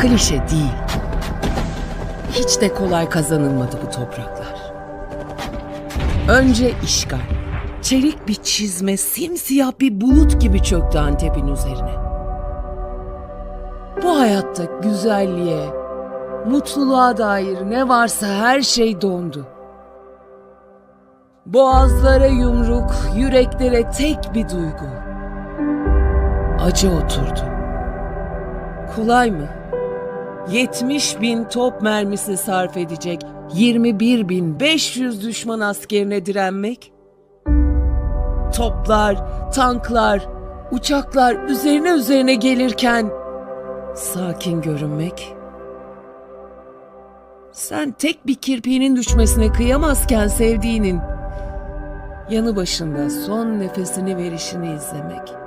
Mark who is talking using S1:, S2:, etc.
S1: Klişe değil. Hiç de kolay kazanılmadı bu topraklar. Önce işgal. Çelik bir çizme, simsiyah bir bulut gibi çöktü Antep'in üzerine. Bu hayatta güzelliğe, mutluluğa dair ne varsa her şey dondu. Boğazlara yumruk, yüreklere tek bir duygu. Acı oturdu. Kolay mı? 70 bin top mermisi sarf edecek 21 bin 500 düşman askerine direnmek? Toplar, tanklar, uçaklar üzerine üzerine gelirken sakin görünmek? Sen tek bir kirpiğinin düşmesine kıyamazken sevdiğinin yanı başında son nefesini verişini izlemek.